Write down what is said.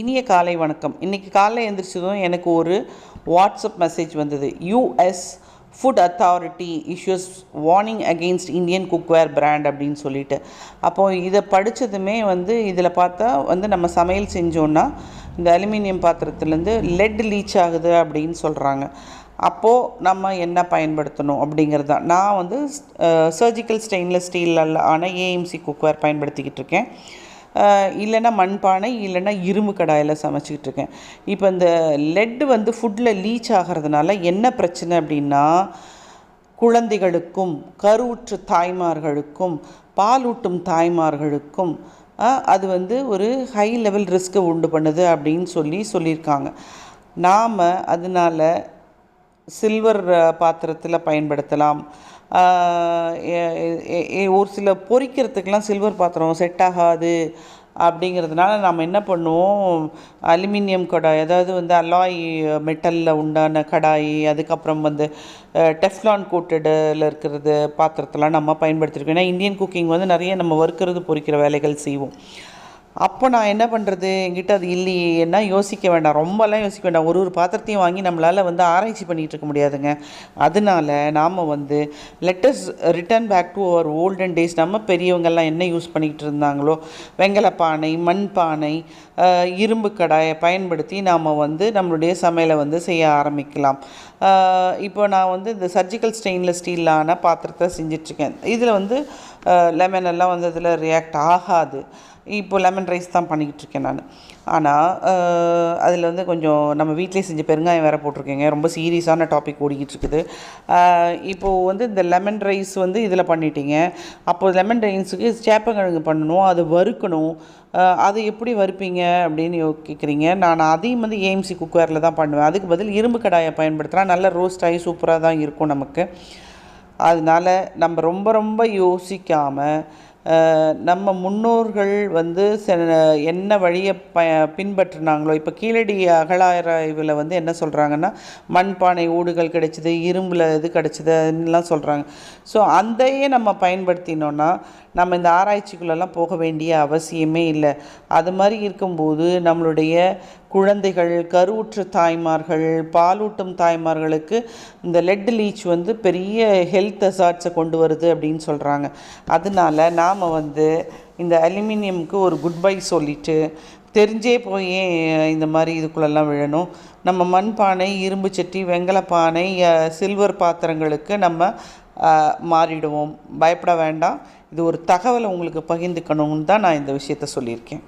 இனிய காலை வணக்கம். இன்றைக்கி காலைல எழுந்திரிச்சதும் எனக்கு ஒரு வாட்ஸ்அப் மெசேஜ் வந்தது. US food authority issues warning against Indian cookware brand அப்படின்னு சொல்லிட்டு. அப்போது இதை படித்ததுமே வந்து இதில் பார்த்தா வந்து நம்ம சமையல் செஞ்சோன்னா இந்த அலுமினியம் பாத்திரத்துலேருந்து லெட் லீச் ஆகுது அப்படின்னு சொல்கிறாங்க அப்போது நம்ம என்ன பயன்படுத்தணும் அப்படிங்கிறது தான். நான் வந்து சர்ஜிக்கல் ஸ்டெயின்லெஸ் ஸ்டீலில் ஆன ஏஎம்சி குக்வேர் பயன்படுத்திக்கிட்டு இருக்கேன். இல்லைன்னா மண்பானை இல்லைன்னா இரும்பு கடாயில் சமைச்சிக்கிட்டு இருக்கேன். இப்போ இந்த லெட்டு வந்து ஃபுட்டில் லீச் ஆகிறதுனால என்ன பிரச்சனை அப்படின்னா குழந்தைகளுக்கும் கருவுற்று தாய்மார்களுக்கும் பாலூட்டும் தாய்மார்களுக்கும் அது வந்து ஒரு ஹை லெவல் ரிஸ்க்கை உண்டு பண்ணுது அப்படின்னு சொல்லி சொல்லியிருக்காங்க. நாம் அதனால சில்வர் பாத்திரத்தில் பயன்படுத்தலாம். ஒரு சில பொறிக்கிறதுக்கெலாம் சில்வர் பாத்திரம் செட் ஆகாது அப்படிங்கிறதுனால நாம் என்ன பண்ணுவோம்? அலுமினியம் கடாய் அதாவது வந்து அலாய் மெட்டலில் உண்டான கடாய் அதுக்கப்புறம் வந்து டெஃப்லான் கோட்டடில் இருக்கிறது பாத்திரத்தெல்லாம் நம்ம பயன்படுத்திருக்கோம். ஏன்னா இந்தியன் குக்கிங் வந்து நிறைய நம்ம வறுக்கிறது பொறிக்கிற வேலைகள் செய்வோம். அப்போ நான் என்ன பண்ணுறது என்கிட்ட அது இல்லையேன்னா யோசிக்க வேண்டாம். ரொம்பலாம் யோசிக்க வேண்டாம். ஒரு ஒரு பாத்திரத்தையும் வாங்கி நம்மளால் வந்து ஆராய்ச்சி பண்ணிகிட்டு இருக்க முடியாதுங்க. அதனால நாம் வந்து let's return back to our olden days நம்ம பெரியவங்கெல்லாம் என்ன யூஸ் பண்ணிக்கிட்டு இருந்தாங்களோ? வெங்கல பானை மண் பானை இரும்பு கடாயை பயன்படுத்தி நாம் வந்து நம்மளுடைய சமையலை வந்து செய்ய ஆரம்பிக்கலாம். இப்போ நான் வந்து இந்த சர்ஜிக்கல் ஸ்டெயின்லெஸ் ஸ்டீலான பாத்திரத்தை செஞ்சிட்ருக்கேன் இதில் வந்து லெமன் எல்லாம் வந்து அதில் ரியாக்ட் ஆகாது. இப்போ லெமன் ரைஸ் தான் பண்ணிக்கிட்டுருக்கேன் நான். ஆனால் அதில் வந்து கொஞ்சம் நம்ம வீட்டிலே செஞ்ச பெருங்காயம் வேறு போட்டிருக்கேங்க. ரொம்ப சீரியஸான டாபிக் ஓடிக்கிட்டு இருக்குது. இப்போது வந்து இந்த லெமன் ரைஸ் வந்து இதில் பண்ணிட்டீங்க. அப்போது லெமன் ரைஸுக்கு சேப்பங்கிழங்கு பண்ணணும் அது வறுக்கணும். அது எப்படி வறுப்பீங்க அப்படின்னு கேட்குறீங்க நான் அதையும் வந்து ஏஎம்சி குக்கரில் தான் பண்ணுவேன். அதுக்கு பதில் இரும்பு கடாயை பயன்படுத்தினா நல்ல ரோஸ்ட் ஆகி சூப்பராக தான் இருக்கும் நமக்கு. அதனால நம்ம ரொம்ப ரொம்ப யோசிக்காமல் நம்ம முன்னோர்கள் வந்து ச என்ன வழியை ப பின்பற்றினாங்களோ இப்போ கீழடி அகழாராய்வில் வந்து என்ன சொல்கிறாங்கன்னா மண்பானை ஊடுகள் கிடைச்சிது இரும்பில் இது கிடைச்சிதுன்னெலாம் சொல்கிறாங்க ஸோ அதையே நம்ம பயன்படுத்தினோன்னா நம்ம இந்த ஆராய்ச்சிக்குள்ளெல்லாம் போக வேண்டிய அவசியமே இல்லை. அது மாதிரி இருக்கும்போது நம்மளுடைய குழந்தைகள் கருவுற்று தாய்மார்கள் பாலூட்டும் தாய்மார்களுக்கு இந்த லெட் லீச் வந்து பெரிய ஹெல்த் அசார்ட்ஸை கொண்டு வருது அப்படின்னு சொல்கிறாங்க அதனால நாம் வந்து இந்த அலுமினியம்க்கு ஒரு குட் பை சொல்லிட்டு தெரிஞ்சே போய் இந்த மாதிரி இதுக்குள்ளெல்லாம் விழணும்? நம்ம மண்பானை இரும்பு சட்டி வெங்கல பானை சில்வர் பாத்திரங்களுக்கு நம்ம மாறிடுவோம். பயப்பட வேண்டாம். இது ஒரு தகவலை உங்களுக்கு பகிர்ந்துக்கணும்னு தான் நான் இந்த விஷயத்த சொல்லியிருக்கேன்.